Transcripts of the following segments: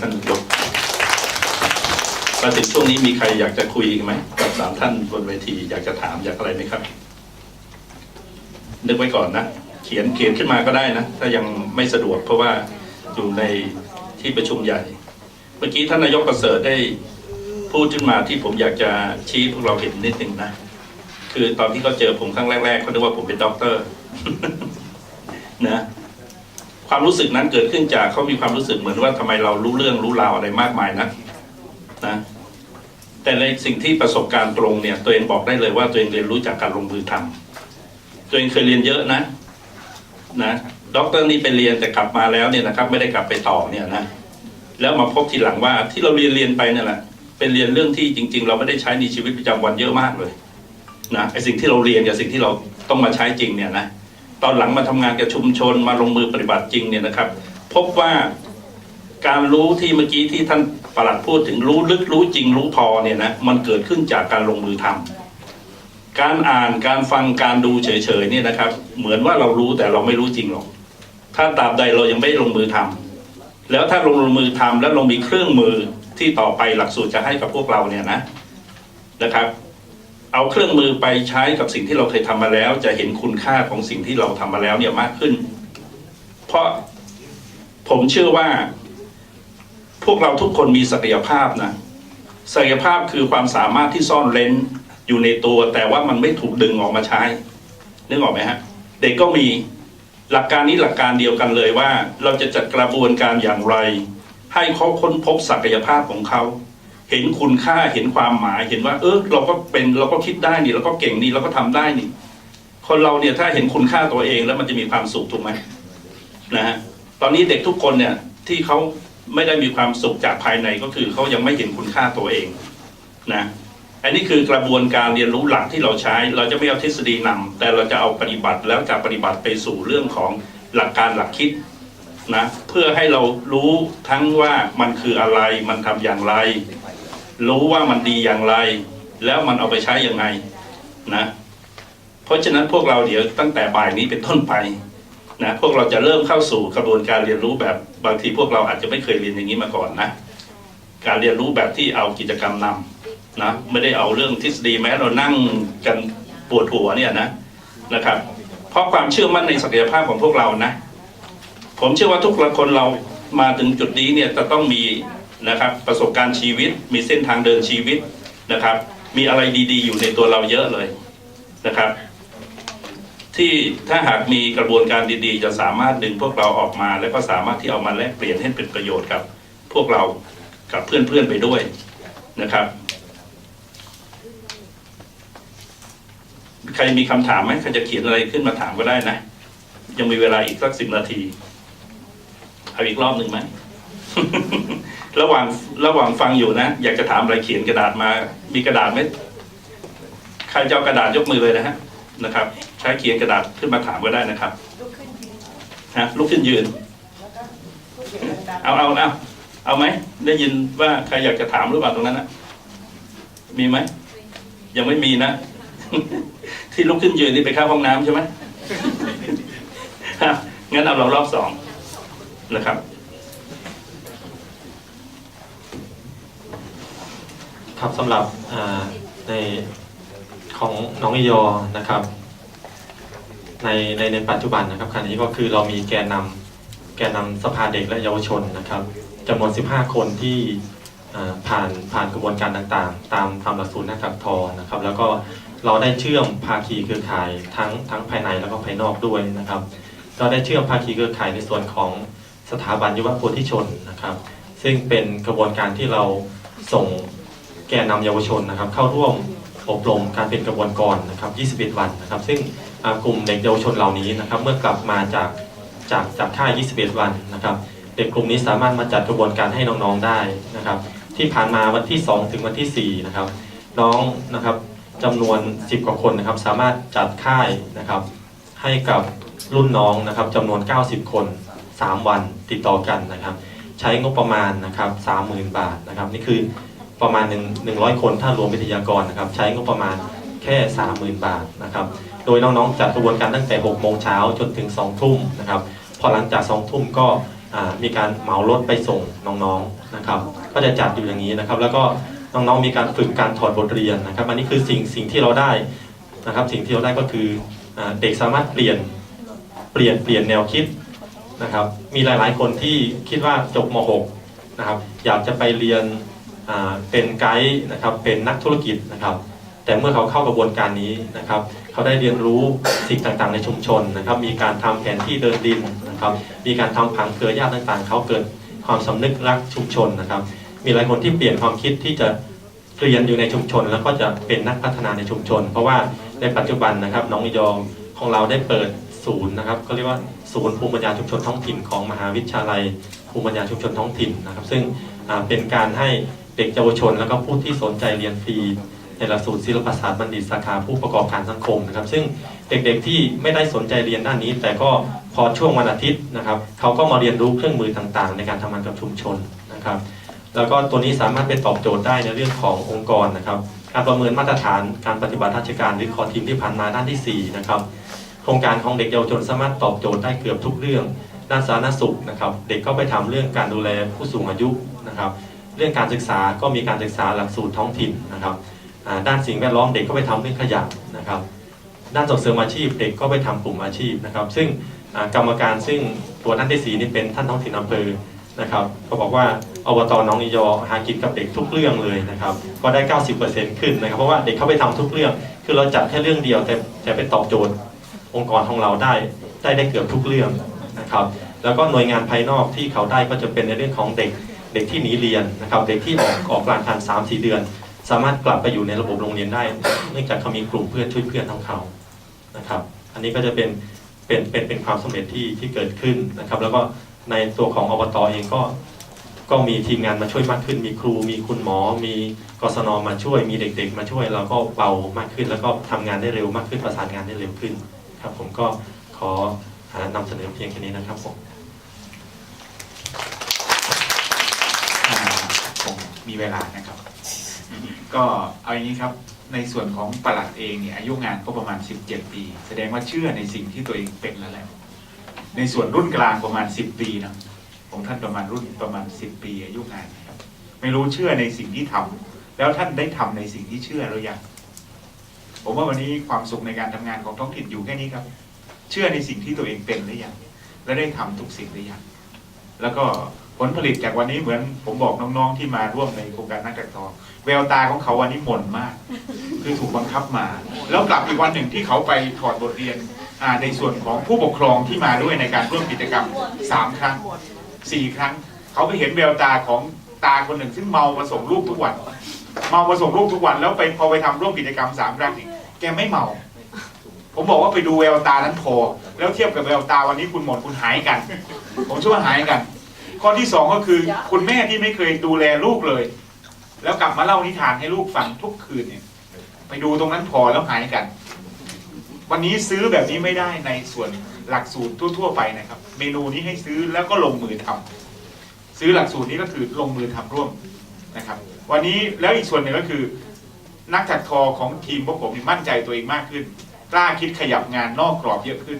ท่านยกมาถึงช่วงนี้มีใครอยากจะคุยไหมกับสามท่านบนเวที อยากจะถามอยากอะไรไหมครับ นึกไว้ก่อนนะ เขียนเขียนขึ้นมาก็ได้นะ ถ้ายังไม่สะดวกเพราะว่าอยู่ในที่ประชุมใหญ่ เมื่อกี้ท่านนายกประเสริฐได้พูดขึ้นมาที่ผมอยากจะชี้พวกเราเห็นนิดหนึ่งนะ คือตอนที่เขาเจอผมครั้งแรกๆเขาคิดว่าผมเป็นด็อกเตอร์นะ ความรู้สึกนั้นเกิดขึ้นจากเขามีความรู้สึกเหมือนว่าทำไมเรารู้เรื่องรู้ราวอะไรมากมายนะนะ แต่ในสิ่งที่ประสบการณ์ตรงเนี่ย ตัวเองบอกได้เลยว่าตัวเองเรียนรู้จากการลงมือทำตัวเองเคยเรียนเยอะนะ นะด็อกเตอร์นี่ไปเรียนแต่กลับมาแล้วเนี่ยนะครับ ไม่ได้กลับไปต่อเนี่ยนะแล้วมาพบทีหลังว่าที่เราเรียนเรียนไปเนี่ยแหละเป็นเรียนเรื่องที่จริง ๆ เราไม่ได้ใช้ในชีวิตประจำวันเยอะมากเลยนะไอสิ่งที่เราเรียนกับสิ่งที่เราต้องมาใช้จริงเนี่ยนะ ตอนหลังมาทำงานกับชุมชนมาลงมือปฏิบัติจริงเนี่ยนะครับ พบว่าการรู้ที่เมื่อกี้ที่ท่านประหลัดพูดถึงรู้ลึกรู้จริงรู้พอเนี่ยนะมันเกิดขึ้นจากการลงมือทำการอ่านการฟังการดูเฉยๆเนี่ยนะครับ เหมือนว่าเรารู้แต่เราไม่รู้จริงหรอก ถ้าตราบใดเรายังไม่ลงมือทำแล้วถ้าลงมือทำแล้วเรามีเครื่องมือที่ต่อไปหลักสูตรจะให้กับพวกเราเนี่ยนะนะครับ เอาเครื่องมือไปใช้กับสิ่งที่เราเคยทำมาแล้ว จะเห็นคุณค่าของสิ่งที่เราทำมาแล้วเนี่ยมากขึ้น เพราะผมเชื่อว่า พวกเราทุกคนมีศักยภาพนะศักยภาพคือความสามารถที่ซ่อนเร้นอยู่ในตัว แต่ว่ามันไม่ถูกดึงออกมาใช้นึกออกไหมฮะ เด็กก็มีหลักการนี้หลักการเดียวกันเลยว่า เราจะจัดกระบวนการอย่างไร ให้เขาค้นพบศักยภาพของเขา เห็นคุณค่าเห็นความหมายเห็นว่า เออเราก็เป็นเราก็คิดได้นี่เราก็เก่งนี่เราก็ทำได้นี่คนเราเนี่ยถ้าเห็นคุณค่าตัวเองแล้วมันจะมีความสุขถูกไหมนะฮะตอนนี้เด็กทุกคนเนี่ยที่เขาไม่ได้มีความสุขจากภายในก็คือเขายังไม่เห็นคุณค่าตัวเองนะอันนี้คือกระบวนการเรียนรู้หลักที่เราใช้ เราจะไม่เอาทฤษฎีนำแต่เราจะเอาปฏิบัติแล้วจากปฏิบัติไปสู่เรื่องของหลักการหลักคิดนะเพื่อให้เรารู้ทั้งว่ามันคืออะไรมันทำอย่างไร รู้ว่ามันดีอย่างไร แล้วมันเอาไปใช้อยังไงนะ เพราะฉะนั้นพวกเราเดี๋ยวตั้งแต่บ่ายนี้เป็นต้นไปนะพวกเราจะเริ่มเข้าสู่กระบวนการเรียนรู้แบบบางทีพวกเราอาจจะไม่เคยเรียนอย่างนี้มาก่อนนะ การเรียนรู้แบบที่เอากิจกรรมนำนะไม่ได้เอาเรื่องทฤษฎีแม้เรานั่งกันปวดหัวเนี่ยนะนะครับ เพราะความเชื่อมั่นในศักยภาพของพวกเรานะ ผมเชื่อว่าทุกคนเรามาถึงจุดนี้เนี่ยจะต้องมี นะครับ ประสบการณ์ชีวิต มีเส้นทางเดินชีวิตนะครับ มีอะไรดีๆ อยู่ในตัวเราเยอะเลยนะครับ ที่ถ้าหากมีกระบวนการดีๆ จะสามารถดึงพวกเราออกมา แล้วก็สามารถที่เอามาแลกเปลี่ยนให้เป็นประโยชน์กับ พวกเรากับเพื่อนๆไปด้วยนะครับ ใครมีคำถามไหมใครจะเขียนอะไรขึ้นมาถามก็ได้นะ ยังมีเวลาอีกสักสิบนาที เอาอีกรอบหนึ่งไหม ระหว่างระหว่างฟังอยู่นะ อยากจะถามอะไรเขียนกระดาษมา มีกระดาษไหมใครจะเอากระดาษยกมือเลยนะฮะนะครับ ใช้เขียนกระดาษขึ้นมาถามก็ได้นะครับฮะลุกขึ้นยืน เอาเอาเอาเอาไหมได้ยินว่าใครอยากจะถามหรือเปล่าตรงนั้นนะมีไหมยังไม่มีนะ ที่ลุกขึ้นยืนนี่ไปเข้าห้องน้ำใช่ไหมฮะงั้นเอาเรารอบสองนะครับ ครับสำหรับในของน้องอยอนะครับ ในในในปัจจุบันนะครับขณะนี้ก็คือเรามีแกนนำแกนนำสภาเด็กและเยาวชนนะครับจำนวน 15 คนที่ผ่านผ่านกระบวนการต่างๆ ตามตามหลักสูตรหน้ากากทอนะครับ แล้วก็เราได้เชื่อมภาคีเครือข่ายทั้งทั้งภายในแล้วก็ภายนอกด้วยนะครับก็ได้เชื่อมภาคีเครือข่ายในส่วนของสถาบันยุวโพธิชนนะครับ ซึ่งเป็นกระบวนการที่เราส่ง แกนนำเยาวชนนะครับ เข้าร่วมอบรมการเป็นกระบวนการนะครับ 21 วันนะครับ ซึ่งกลุ่มเด็กเยาวชนเหล่านี้นะครับ เมื่อกลับมาจากจากจากค่าย 21 วันนะครับ เด็กกลุ่มนี้สามารถมาจัดกระบวนการให้น้องๆได้นะครับ ที่ผ่านมาวันที่ 2 ถึงวันที่ 4 นะครับ น้องนะครับจำนวน 10 กว่าคนนะครับ สามารถจัดค่ายนะครับ ให้กับรุ่นน้องนะครับจำนวน 90 คน 3 วันติดต่อกันนะครับ ใช้งบประมาณนะครับ 30,000 บาทนะครับ นี่คือ ประมาณ1 100 คนถ้ารวมวิทยากรนะครับใช้งบประมาณแค่ 30,000 บาทนะครับโดยน้องๆจัดกระบวนการตั้งแต่6โมงเช้าจนถึง2ทุ่มนะครับพอหลังจาก2ทุ่มก็มีการเหมารถไปส่งน้องๆนะครับก็จะจัดอยู่อย่างนี้นะครับ แล้วก็น้องๆมีการฝึกการถอดบทเรียนนะครับ อันนี้คือสิ่งสิ่งที่เราได้นะครับ สิ่งที่เราได้ก็คืออเด็กสามารถเปลี่ยนเปลี่ยนเปลี่ยนแนวคิดนะครับ มีหลายๆคนที่คิดว่าจบม .6 นะครับอยากจะไปเรียน เป็นไกด์นะครับเป็นนักธุรกิจนะครับ แต่เมื่อเขาเข้ากระบวนการนี้นะครับ เขาได้เรียนรู้สิ่งต่างๆ ในชุมชนนะครับ มีการทำแผนที่เดินดินนะครับ มีการทำผังเครือญาติต่างๆ เขาเกิดความสำนึกรักชุมชนนะครับ มีหลายคนที่เปลี่ยนความคิดที่จะเรียนอยู่ในชุมชน แล้วก็จะเป็นนักพัฒนาในชุมชน เพราะว่าในปัจจุบันนะครับน้องยองของเราได้เปิดศูนย์นะครับก็เรียกว่าศูนย์ภูมิปัญญาชุมชนท้องถิ่นของมหาวิทยาลัยภูมิปัญญาชุมชนท้องถิ่นนะครับ ซึ่งเป็นการให้ เด็กเยาวชน แล้วก็ผู้ที่สนใจเรียนฟรีในหลักสูตรศิลปศาสตร์บัณฑิตสาขาผู้ประกอบการสังคมนะครับ ซึ่งเด็กๆที่ไม่ได้สนใจเรียนด้านนี้ แต่ก็พอช่วงวันอาทิตย์นะครับเขาก็มาเรียนรู้เครื่องมือต่างๆ ในการทำงานกับชุมชนนะครับ แล้วก็ตัวนี้สามารถไปตอบโจทย์ได้ในเรื่องขององค์กรนะครับ การประเมินมาตรฐานการปฏิบัติราชการหรือคอทีมที่ผ่านมาด้านที่สี่นะครับ โครงการของเด็กเยาวชนสามารถตอบโจทย์ได้เกือบทุกเรื่องด้านสาธารณสุขนะครับ เด็กก็ไปทำเรื่องการดูแลผู้สูงอายุนะครับ เรื่องการศึกษาก็มีการศึกษาหลักสูตรท้องถิ่นนะครับด้านสิ่งแวดล้อมเด็กก็ไปทำเรื่องขยะนะครับด้านส่งเสริมอาชีพเด็กก็ไปทำกลุ่มอาชีพนะครับ ซึ่งกรรมการซึ่งตัวท่านที่สีนี่เป็นท่านท้องถิ่นอำเภอนะครับก็บอกว่าอบตน้องนิยอหากินกับเด็กทุกเรื่องเลยนะครับ ก็ได้ 90%ขึ้นนะครับเพราะว่าเด็กเข้าไปทำทุกเรื่อง คือเราจัดแค่เรื่องเดียวแต่แต่ไปตอบโจทย์องค์กรของเราได้ได้ได้เกือบทุกเรื่องนะครับ แล้วก็หน่วยงานภายนอกที่เขาได้ก็จะเป็นในเรื่องของเด็ก เด็กที่หนีเรียนนะครับเด็กที่ออกออกกลางคันสามสี่เดือน สามารถกลับไปอยู่ในระบบโรงเรียนได้ เนื่องจากเขามีกลุ่มเพื่อนช่วยเพื่อนของเขานะครับอันนี้ก็จะเป็นเป็นเป็นเป็นความสำเร็จที่ที่เกิดขึ้นนะครับ แล้วก็ในตัวของอบตเองก็ก็มีทีมงานมาช่วยมากขึ้น มีครู มีคุณหมอ มีกศนมาช่วย มีเด็ก ๆ มาช่วยเราก็เบามากขึ้น แล้วก็ทำงานได้เร็วมากขึ้นประสานงานได้เร็วขึ้นครับ ผมก็ขอนำเสนอเพียงแค่นี้นะครับผม อ่าคง มีเวลานะครับ ก็เอาอย่างนี้ครับ ในส่วนของประหลัดเองเนี่ยอายุงานก็ประมาณ 17 ปี แสดงว่าเชื่อในสิ่งที่ตัวเองเป็นแล้วแหละในส่วนรุ่นกลางประมาณ 10 ปีนะของท่านประมาณรุ่นประมาณ 10 ปีอายุงานนะครับ ไม่รู้เชื่อในสิ่งที่ทำแล้วท่านได้ทำในสิ่งที่เชื่อหรือยังผมว่าวันนี้ความสุขในการทำงานของท้องถิ่นอยู่แค่นี้ครับ เชื่อในสิ่งที่ตัวเองเป็นหรือยังและได้ทำทุกสิ่งหรือยังแล้วก็ ผลผลิตจากวันนี้เหมือนผมบอกน้องๆที่มาร่วมในโครงการนักจักทองแววตาของเขาวันนี้หม่นมาก คือถูกบังคับมา แล้วกลับอีกวันหนึ่งที่เขาไปถอดบทเรียนในส่วนของผู้ปกครองที่มาด้วยในการร่วมกิจกรรมสามครั้งสี่ครั้ง เขาไปเห็นแววตาของตาคนหนึ่งซึ่งเมามาส่งลูกทุกวัน เมามาส่งลูกทุกวัน แล้วไปพอไปทำร่วมกิจกรรมสามครั้งนี่แกไม่เมา ผมบอกว่าไปดูแววตานั้นพอแล้วเทียบกับแววตาวันนี้คุณหมดคุณหายกัน ผมช่วยหายกัน ข้อที่สองก็คือ คุณแม่ที่ไม่เคยดูแลลูกเลย แล้วกลับมาเล่านิทานให้ลูกฟังทุกคืนเนี่ย ไปดูตรงนั้นพอแล้วหายกัน วันนี้ซื้อแบบนี้ไม่ได้ในส่วนหลักสูตรทั่ว ๆ ไปนะครับ เมนูนี้ให้ซื้อแล้วก็ลงมือทำซื้อหลักสูตรนี้ก็คือลงมือทำร่วมนะครับ วันนี้แล้วอีกส่วนหนึ่งก็คือ นักจัดทอของทีมพวกผมนี่มั่นใจตัวเองมากขึ้นกล้าคิดขยับงานนอกกรอบเยอะขึ้น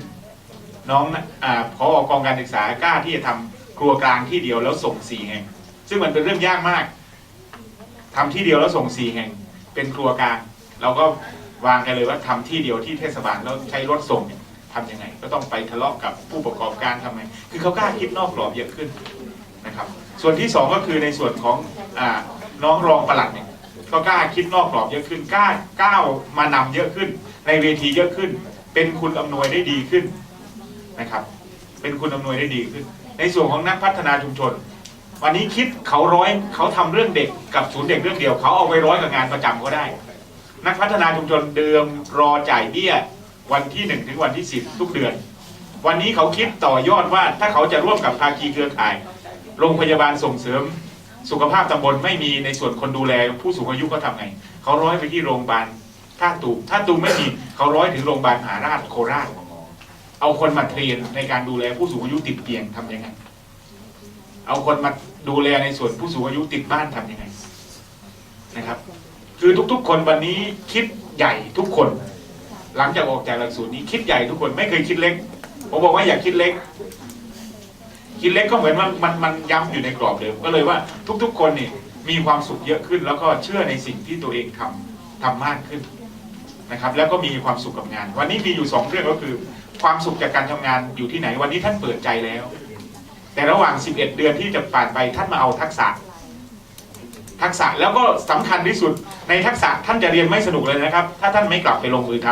น้องนะอ่าพอกองการศึกษากล้าที่จะทำ ครัวกลางที่เดียวแล้วส่งสี่แห่ง ซึ่งมันเป็นเรื่องยากมากทำที่เดียวแล้วส่งสี่แห่ง เป็นครัวกลางเราก็วางกันเลยว่าทำที่เดียวที่เทศบาลแล้วใช้รถส่งเนี่ยทำยังไง ก็ต้องไปทะเลาะกับผู้ประกอบการทำไงคือเขากล้าคิดนอกกรอบเยอะขึ้นนะครับ ส่วนที่สองก็คือในส่วนของอน้องรองประหลัดเนี่ยก็กล้าคิดนอกกรอบเยอะขึ้นกล้าก้าวมานำเยอะขึ้น ในเวทีเยอะขึ้น เป็นคุณอำนวยได้ดีขึ้นนะครับ เป็นคุณอำนวยได้ดีขึ้น ในส่วนของนักพัฒนาชุมชน วันนี้คิดเขาร้อยเขาทำเรื่องเด็กกับศูนย์เด็กเรื่องเดียว เขาเอาไปร้อยกับงานประจำก็ได้ นักพัฒนาชุมชนเดิมรอจ่ายเบี้ยวันที่หนึ่งถึงวันที่สิบทุกเดือน วันนี้เขาคิดต่อยอดว่าถ้าเขาจะร่วมกับภาคีเครือข่าย โรงพยาบาลส่งเสริมสุขภาพตำบลไม่มีในส่วนคนดูแลผู้สูงอายุเขาทำไง เขาร้อยไปที่โรงพยาบาลท่าตูมท่าตูมไม่มีเขาร้อยถึงโรงพยาบาลมหาราชโคราช เอาคนมาเทรนในการดูแลผู้สูงอายุติดเตียงทำยังไง เอาคนมาดูแลในส่วนผู้สูงอายุติดบ้านทำยังไงนะครับ คือทุกๆ คนวันนี้คิดใหญ่ทุกคน หลังจากออกจากหลักสูตรนี้คิดใหญ่ทุกคนไม่เคยคิดเล็ก ผมบอกว่าอย่าคิดเล็ก คิดเล็กก็เหมือนว่ามันมันย้ำอยู่ในกรอบเดิมก็เลยว่าทุก ๆ คนนี่มีความสุขเยอะขึ้น แล้วก็เชื่อในสิ่งที่ตัวเองทำทำมากขึ้นนะครับ แล้วก็มีความสุขกับงาน วันนี้มีอยู่สองเรื่องก็คือ ความสุขจากการทำงานอยู่ที่ไหนวันนี้ท่านเปิดใจแล้ว แต่ระหว่าง 11 เดือนที่จะผ่านไปท่านมาเอาทักษะ ทักษะแล้วก็สำคัญที่สุดในทักษะท่านจะเรียนไม่สนุกเลยนะครับ ถ้าท่านไม่กลับไปลงมือท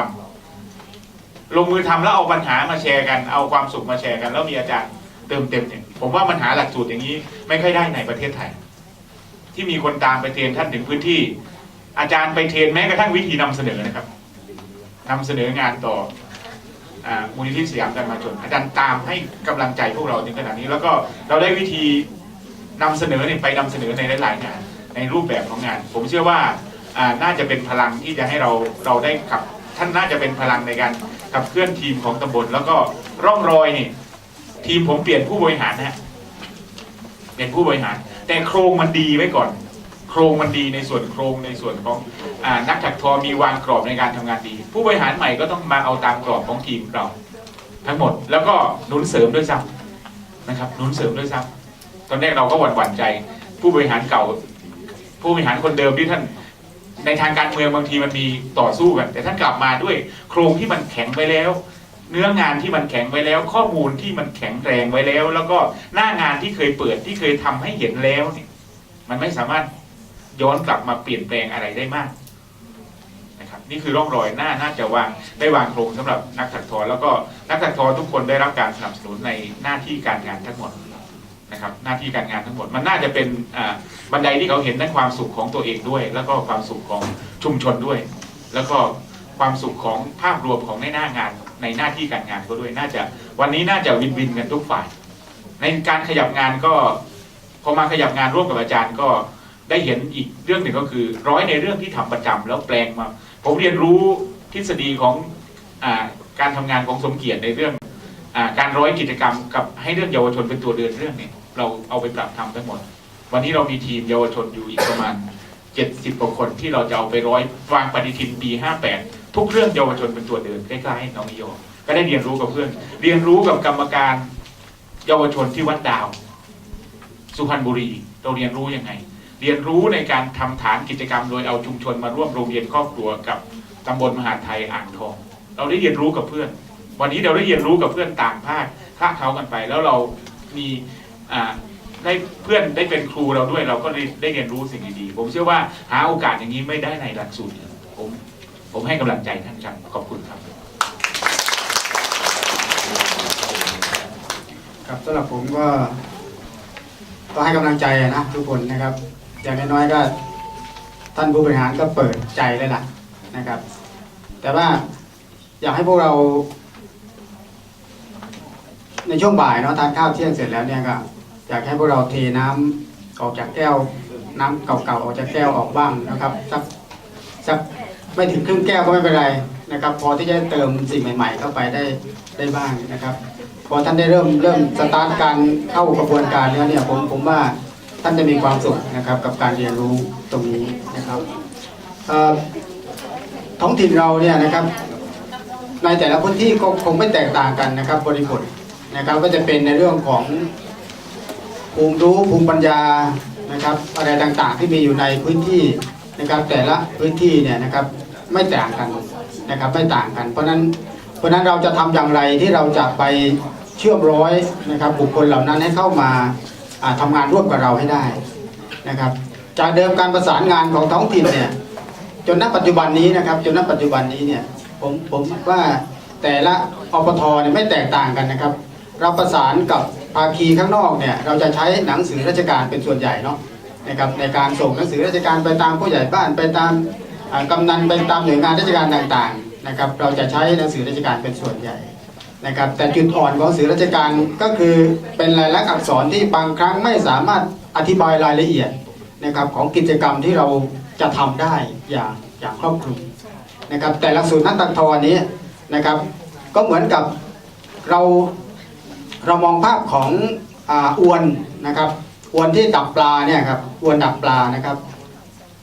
ำลงมือทำแล้วเอาปัญหามาแชร์กัน เอาความสุขมาแชร์กัน แล้วมีอาจารย์เติมเต็มเนี่ยผมว่ามันหาหลักสูตรอย่างนี้ ไม่ค่อยได้ในประเทศไทย ที่มีคนตามไปเทรนท่านถึงพื้นที่ อาจารย์ไปเทรนแม้กระทั่งวิธีนำเสนอนะครับนำเสนองานต่อ มูลนิธิสยามการมาชนอาจารย์ตามให้กำลังใจพวกเราถึงขนาดนี้ แล้วก็เราได้วิธีนำเสนอไปนำเสนอในหลายๆงานในรูปแบบของงาน ผมเชื่อว่าน่าจะเป็นพลังที่จะให้เราเราได้ขับ ท่านน่าจะเป็นพลังในการขับเคลื่อนทีมของตำบลแล้วก็ร่องรอยนี่ทีมผมเปลี่ยนผู้บริหารนะฮะเปลี่ยนผู้บริหาร แต่โครงมันดีไว้ก่อน ครงมันดีในส่วนโครงในส่วนของอนักถักทอมีวางกรอบในการทำงานดี ผู้บริหารใหม่ก็ต้องมาเอาตามกรอบของทีมเราทั้งหมดแล้วก็หนุนเสริมด้วยซ้ำนะครับหนุนเสริมด้วยซ้ำตอนแรกเราก็หวั่นหวั่นใจ ผู้บริหารเก่า ผู้บริหารคนเดิมที่ท่านในทางการเมืองบางทีมันมีต่อสู้กันแต่ท่านกลับมาด้วย โครงที่มันแข็งไปแล้ว เนื้องานที่มันแข็งไปแล้ว ข้อมูลที่มันแข็งแรงไว้แล้ว แล้วก็หน้างานที่เคยเปิดที่เคยทำให้เห็นแล้วเนี่ยมันไม่สามารถ ย้อนกลับมาเปลี่ยนแปลงอะไรได้มากนะครับนี่คือร่องรอยหน้าน่าจะวางได้วางโครงสำหรับนักถักทอ แล้วก็นักถักทอทุกคนได้รับการสนับสนุนในหน้าที่การงานทั้งหมดนะครับหน้าที่การงานทั้งหมดมันน่าจะเป็นอ่าบันไดที่เขาเห็นทั้งความสุขของตัวเองด้วย แล้วก็ความสุขของชุมชนด้วย แล้วก็ความสุขของภาพรวมของในหน้างานในหน้าที่การงานก็ด้วยน่าจะวันนี้น่าจะวินวินกันทุกฝ่าย ในการขยับงานก็พอมาขยับงานร่วมกับอาจารย์ก็ ได้เห็นอีกเรื่องหนึ่งก็คือ ร้อยในเรื่องที่ทำประจำแล้วแปลงมา ผมเรียนรู้ทฤษฎีของอการทำงานของสมเกียรติในเรื่องอการร้อยกิจกรรมกับให้เรื่องเยาวชนเป็นตัวเดินเรื่องนี้เราเอาไปปรับทำทั้งหมด วันนี้เรามีทีมเยาวชนอยู่อีกประมาณ 70กว่าคนที่เราจะเอาไปร้อยวางปฏิทินปี58 ทุกเรื่องเยาวชนเป็นตัวเดินใกล้ๆน้องนิโยก็ได้เรียนรู้กับเพื่อน เรียนรู้กับกรรมการเยาวชนที่วัดดาว สุพรรณบุรี เราเรียนรู้ยังไง เรียนรู้ในการทำฐานกิจกรรม โดยเอาชุมชนมาร่วมโรงเรียนครอบครัวกับตำบลมหาไทยอ่างทอง เราได้เรียนรู้กับเพื่อน วันนี้เราได้เรียนรู้กับเพื่อนต่างภาคคละเขากันไป แล้วเรามีได้เพื่อนได้เป็นครูเราด้วย เราก็ได้ไดเรียนรู้สิ่งดีๆผมเชื่อว่าหาโอกาสอย่างนี้ไม่ได้ในหลักสูตรผมผมให้กำลังใจท่านครับขอบคุณครับครับสำหรับผมก็ต้องให้กำลังใจนะทุกคนนะครับ อย่างน้อยๆก็ ท่านผู้บริหารก็เปิดใจเลยล่ะนะครับ แต่ว่าอยากให้พวกเรา ในช่วงบ่ายเนาะทานข้าวเที่ยงเสร็จแล้วเนี่ยก็อยากให้พวกเราเทน้ำออกจากแก้ว น้ำเก่าๆออกจากแก้วออกบ้างนะครับสักสักไม่ถึงครึ่งแก้วก็ไม่เป็นไรนะครับ พอที่จะเติมสิ่งใหม่ๆ เข้าไปได้ได้บ้างนะครับ พอท่านได้เริ่มเริ่มสตาร์ทการเข้ากระบวนการแล้วเนี่ยผมผมว่า ท่านจะมีความสุขนะครับกับการเรียนรู้ตรงนี้นะครับท้องถิ่นเราเนี่ยนะครับ ในแต่ละพื้นที่ก็คงไม่แตกต่างกันนะครับ บริบทนะครับก็จะเป็นในเรื่องของภูมิรู้ภูมิปัญญานะครับอะไรต่างๆ ที่มีอยู่ในพื้นที่นะครับ แต่ละพื้นที่เนี่ยนะครับไม่ต่างกันนะครับไม่ต่างกัน เพราะฉะนั้นเพราะนั้นเราจะทำอย่างไรที่เราจะไปเชื่อมร้อยนะครับ บุคคลเหล่านั้นให้เข้ามา ทำางานร่วมกับเราให้ได้นะครับ จากเดิมการประสานงานของท้องถิ่นเนี่ยจนณปัจจุบันนี้นะครับจนณปัจจุบันนี้เนี่ยผมผมว่าแต่ละอปทเนี่ยไม่แตกต่างกันนะครับ เราประสานกับภาคีข้างนอกเนี่ยเราจะใช้หนังสือราชการเป็นส่วนใหญ่เนาะนะครับในการส่งหนังสือราชการไปตามผู้ใหญ่บ้านไปตามกำนันไปตามหน่วยงานราชการต่างๆนะครับ เราจะใช้หนังสือราชการเป็นส่วนใหญ่ นะครับแต่จุดอ่อนของสื่อราชการก็คือเป็นลายลักษณ์อักษรที่บางครั้งไม่สามารถอธิบายรายละเอียดนะครับของกิจกรรมที่เราจะทำได้อย่างอย่างครอบคลุมนะครับแต่หลักสูตรนักตักทอนี้นะครับก็เหมือนกับเราเรามองภาพของอาอวนนะครับอวนที่ดักปลาเนี่ยครับอวนดักปลานะครับ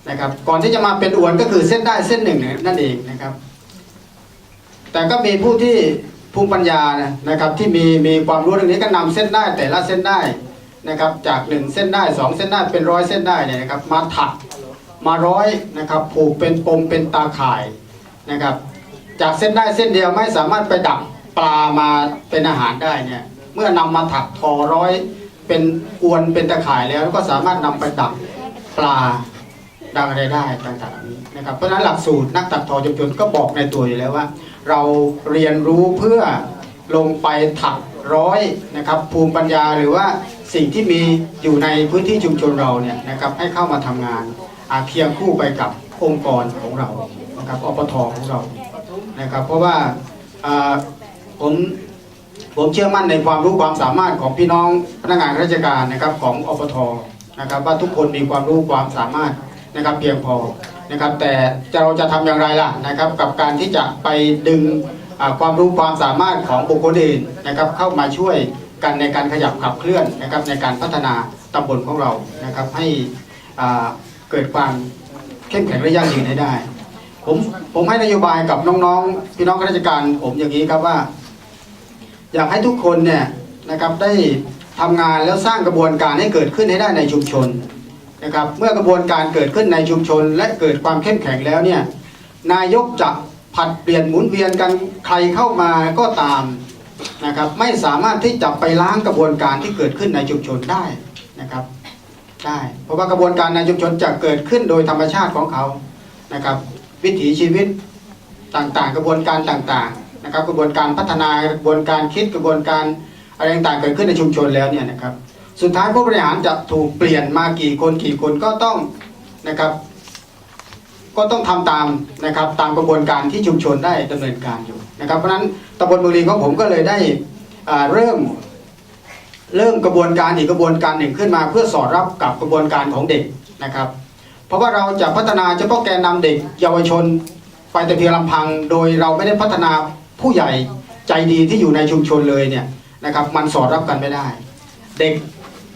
นะครับ ก่อนที่จะมาเป็นอวนก็คือเส้นได้เส้นหนึ่งนั่นเองนะครับ แต่ก็มีผู้ที่ ภูมิปัญญานะนะครับที่มีมีความรู้เรื่องนี้ก็นำเส้นได้แต่ละเส้นได้นะครับจากหนึ่งเส้นได้สองเส้นได้เป็นร้อยเส้นได้เนี่ยนะครับมาถักมาร้อยนะครับผูกเป็นปมเป็นตาข่ายนะครับจากเส้นได้เส้นเดียวไม่สามารถไปดักปลามาเป็นอาหารได้เนี่ยเมื่อนำมาถักทอร้อยเป็นอวนเป็นตะข่ายแล้วก็สามารถนำไปดักปลาดักอะไรได้ต่างๆนี้นะครับเพราะฉะนั้นหลักสูตรนักตัดทอชุมชนก็บอกในตัวอยู่แล้วว่า เราเรียนรู้เพื่อลงไปถักร้อยนะครับ ภูมิปัญญาหรือว่าสิ่งที่มีอยู่ในพื้นที่ชุมชนเราเนี่ยนะครับให้เข้ามาทำงานอาเคียงคู่ไปกับองค์กรของเรานะครับอปทของเรานะครับ เพราะว่าผมผมเชื่อมั่นในความรู้ความสามารถของพี่น้องพนักงานราชการนะครับของอปทนะครับว่าทุกคนมีความรู้ความสามารถ นะครับเพียงพอนะครับ แต่จะเราจะทำอย่างไรล่ะนะครับ กับการที่จะไปดึงความรู้ความสามารถของบุคคลอื่นนะครับ เข้ามาช่วยกันในการขยับขับเคลื่อนนะครับ ในการพัฒนาตำบลของเรานะครับ ให้เกิดความเข้มแข็งและยั่งยืนให้ได้ ผมผมให้นโยบายกับน้องๆ พี่น้องข้าราชการ ผมอย่างนี้ครับว่า อยากให้ทุกคนเนี่ยนะครับได้ทำงานแล้วสร้างกระบวนการให้เกิดขึ้นให้ได้ในชุมชน นะครับเมื่อกระบวนการเกิดขึ้นในชุมชน และเกิดความเข้มแข็งแล้วเนี่ยนายกจะผัดเปลี่ยนหมุนเวียนกันใครเข้ามาก็ตามนะครับไม่สามารถที่จะไปล้างกระบวนการที่เกิดขึ้นในชุมชนได้นะครับได้เพราะว่ากระบวนการในชุมชนจะเกิดขึ้นโดยธรรมชาติของเขานะครับวิถีชีวิตต่างๆ กระบวนการต่างๆนะครับกระบวนการพัฒนากระบวนการคิดกระบวนการอะไรต่างๆเกิดขึ้นในชุมชนแล้วเนี่ยนะครับ สุดท้ายผู้บริหารจะถูกเปลี่ยนมากี่คนกี่คนก็ต้องนะครับ ก็ต้องทำตามนะครับตามกระบวนการที่ชุมชนได้ดำเนินการอยู่นะครับ เพราะฉะนั้นตำบลเมืองลีของผมก็เลยได้เริ่มเริ่มกระบวนการอีกกระบวนการหนึ่งขึ้นมา เพื่อสอดรับกับกระบวนการของเด็กนะครับ เพราะว่าเราจะพัฒนาเฉพาะแกนนำเด็ก เยาวชนไปแต่เพียงลำพัง โดยเราไม่ได้พัฒนาผู้ใหญ่ใจดีที่อยู่ในชุมชนเลยเนี่ยนะครับ มันสอดรับกันไม่ได้ เด็ก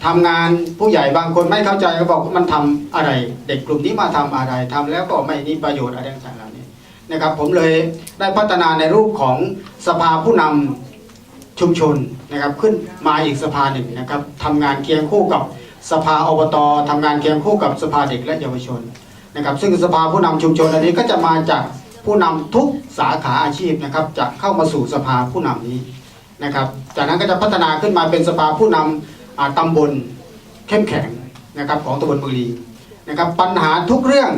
ทำงานผู้ใหญ่บางคนไม่เข้าใจก็บอกว่ามันทำอะไร เด็กกลุ่มนี้มาทำอะไรทำแล้วก็ไม่มีประโยชน์อะไรต่างๆเหล่านี้นะครับ ผมเลยได้พัฒนาในรูปของสภาผู้นำชุมชนนะครับ ขึ้นมาอีกสภาหนึ่งนะครับทำงานเคียงคู่กับสภาอบตทำงานเคียงคู่กับสภาเด็กและเยาวชนนะครับ ซึ่งสภาผู้นำชุมชนอันนี้ก็จะมาจากผู้นำทุกสาขาอาชีพนะครับ จะเข้ามาสู่สภาผู้นำนี้นะครับ จากนั้นก็จะพัฒนาขึ้นมาเป็นสภาผู้นำอ่า ตำบลเข้มแข็งนะครับของตำบลบุรีนะครับปัญหาทุกเรื่อง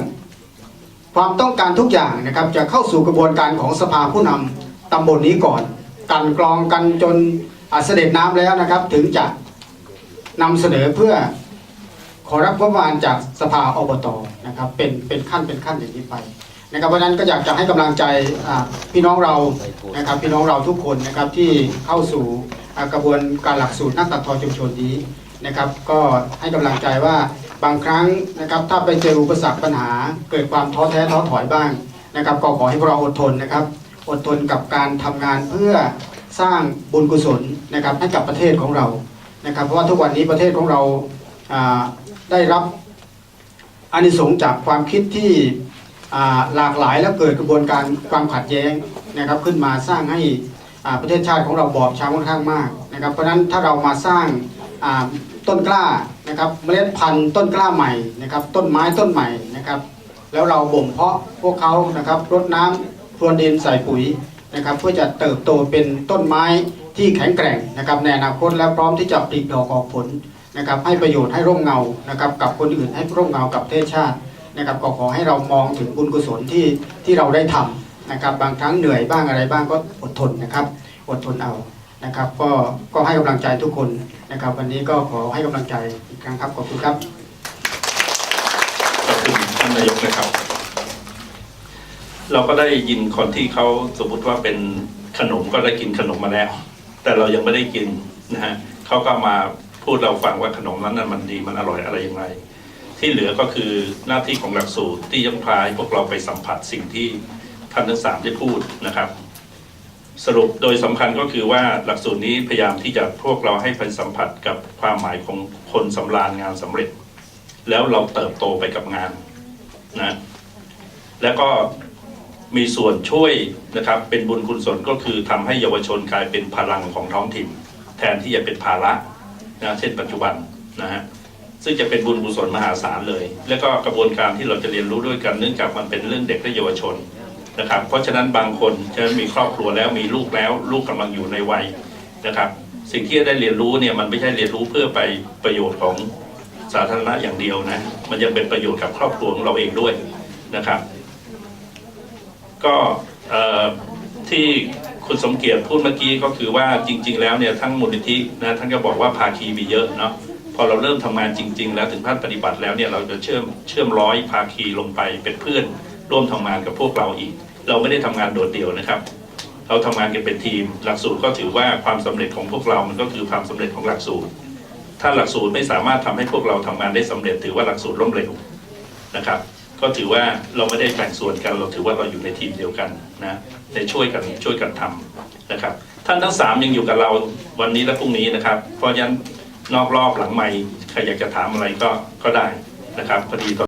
ความต้องการทุกอย่างนะครับจะเข้าสู่กระบวนการของสภาผู้นำตำบลนี้ก่อน กันกรองกันจนอ่าเสด็จน้ำแล้วนะครับ ถึงจะนำเสนอเพื่อขอรับงบประมาณจากสภาอบตนะครับเป็นเป็นขั้นเป็นขั้นอย่างนี้ไปนะครับเพราะนั้นก็อยากจะให้กำลังใจพี่น้องเรานะครับพี่น้องเราทุกคนนะครับที่เข้าสู่ กระบวนการหลักสูตรนักตัดทอชุมชนนี้นะครับ ก็ให้กำลังใจว่าบางครั้งนะครับถ้าไปเจออุปสรรคปัญหา เกิดความท้อแท้ท้อถอยบ้างนะครับ ก็ขอให้พวกเราอดทนนะครับ อดทนกับการทำงานเพื่อสร้างบุญกุศลนะครับให้กับประเทศของเรานะครับ เพราะว่าทุกวันนี้ประเทศของเราาได้รับอานิสงส์จากความคิดที่หลากหลายและเกิดกระบวนการความขัดแย้งนะครับ ขึ้นมาสร้างให้ ประเทศชาติของเราบอบช้ำค่อนข้างมากนะครับ เพราะฉะนั้นถ้าเรามาสร้างต้นกล้านะครับเมล็ดพันธุ์ต้นกล้าใหม่นะครับ ต้นไม้ต้นใหม่นะครับ แล้วเราบ่มเพาะพวกเขานะครับรดน้ำพรวนดินใส่ปุ๋ยนะครับ เพื่อจะเติบโตเป็นต้นไม้ที่แข็งแกร่งนะครับในอนาคตและพร้อมที่จะปลีกดอกออกผลนะครับ ให้ประโยชน์ให้ร่มเงานะครับกับคนอื่นให้ร่มเงากับประเทศชาตินะครับก็ขอให้เรามองถึงบุญกุศลที่ที่เราได้ทำ นะครับ บางครั้งเหนื่อยบ้างอะไรบ้างก็อดทนนะครับ อดทนเอานะครับ ก็ก็ให้กำลังใจทุกคนนะครับ วันนี้ก็ขอให้กำลังใจอีกครั้งครับขอบคุณครับขอบคุณท่านนายกนะครับ เราก็ได้ยินคนที่เขาสมมติว่าเป็นขนมก็ได้กินขนมมาแล้ว แต่เรายังไม่ได้กินนะฮะเขาก็มาพูดเราฟังว่าขนมนั้นน่ะมันดีมันอร่อยอะไรย่างไรที่เหลือก็คือหน้าที่ของหลักสูตรที่ยังพายพวกเราไปสัมผัสสิ่งที่ ท่านทั้งสามได้พูดนะครับ สรุปโดยสำคัญก็คือว่าหลักสูตรนี้พยายามที่จะพวกเราให้ไปสัมผัสกับความหมายของคนสำราญงานสำเร็จ แล้วเราเติบโตไปกับงานนะแล้วก็มีส่วนช่วยนะครับ เป็นบุญคุณส่วนก็คือทำให้เยาวชนกลายเป็นพลังของท้องถิ่น แทนที่จะเป็นภาระนะเช่นปัจจุบันนะฮะซึ่งจะเป็นบุญกุศลมหาศาลเลย แล้วก็กระบวนการที่เราจะเรียนรู้ด้วยกันเนื่องจากมันเป็นเรื่องเด็กและเยาวชน นะครับเพราะฉะนั้นบางคนจะมีครอบครัวแล้วมีลูกแล้ว ลูกกำลังอยู่ในวัยนะครับ สิ่งที่ได้เรียนรู้เนี่ยมันไม่ใช่เรียนรู้เพื่อไปประโยชน์ของสาธารณะอย่างเดียวนะมันยังเป็นประโยชน์กับครอบครัวของเราเองด้วยนะครับ ก็ที่คุณสมเกียรติพูดเมื่อกี้ก็คือว่าจริง ๆ แล้วเนี่ยทั้งมูลนิธินะท่านก็บอกว่าภาคีมีเยอะเนาะพอเราเริ่มทำงานจริง ๆ แล้วถึงขั้นปฏิบัติแล้วเนี่ยเราจะเชื่อมเชื่อมร้อยภาคีลงไปเป็นเพื่อนร่วมทำงานกับพวกเราอีก เราไม่ได้ทำงานโดดเดี่ยวนะครับ เราทำงานกันเป็นทีม หลักสูตรก็ถือว่าความสำเร็จของพวกเรามันก็คือความสำเร็จของหลักสูตร ถ้าหลักสูตรไม่สามารถทำให้พวกเราทำงานได้สำเร็จ ถือว่าหลักสูตรล้มเหลวนะครับ ก็ถือว่าเราไม่ได้แบ่งส่วนกัน เราถือว่าเราอยู่ในทีมเดียวกันนะได้ช่วยกันช่วยกันทำนะครับ ท่านทั้งสามยังอยู่กับเราวันนี้และพรุ่งนี้นะครับ เพราะฉะนั้นนอกรอบหลังไม่ใครอยากจะถามอะไรก็ก็ได้นะครับพอดีตอน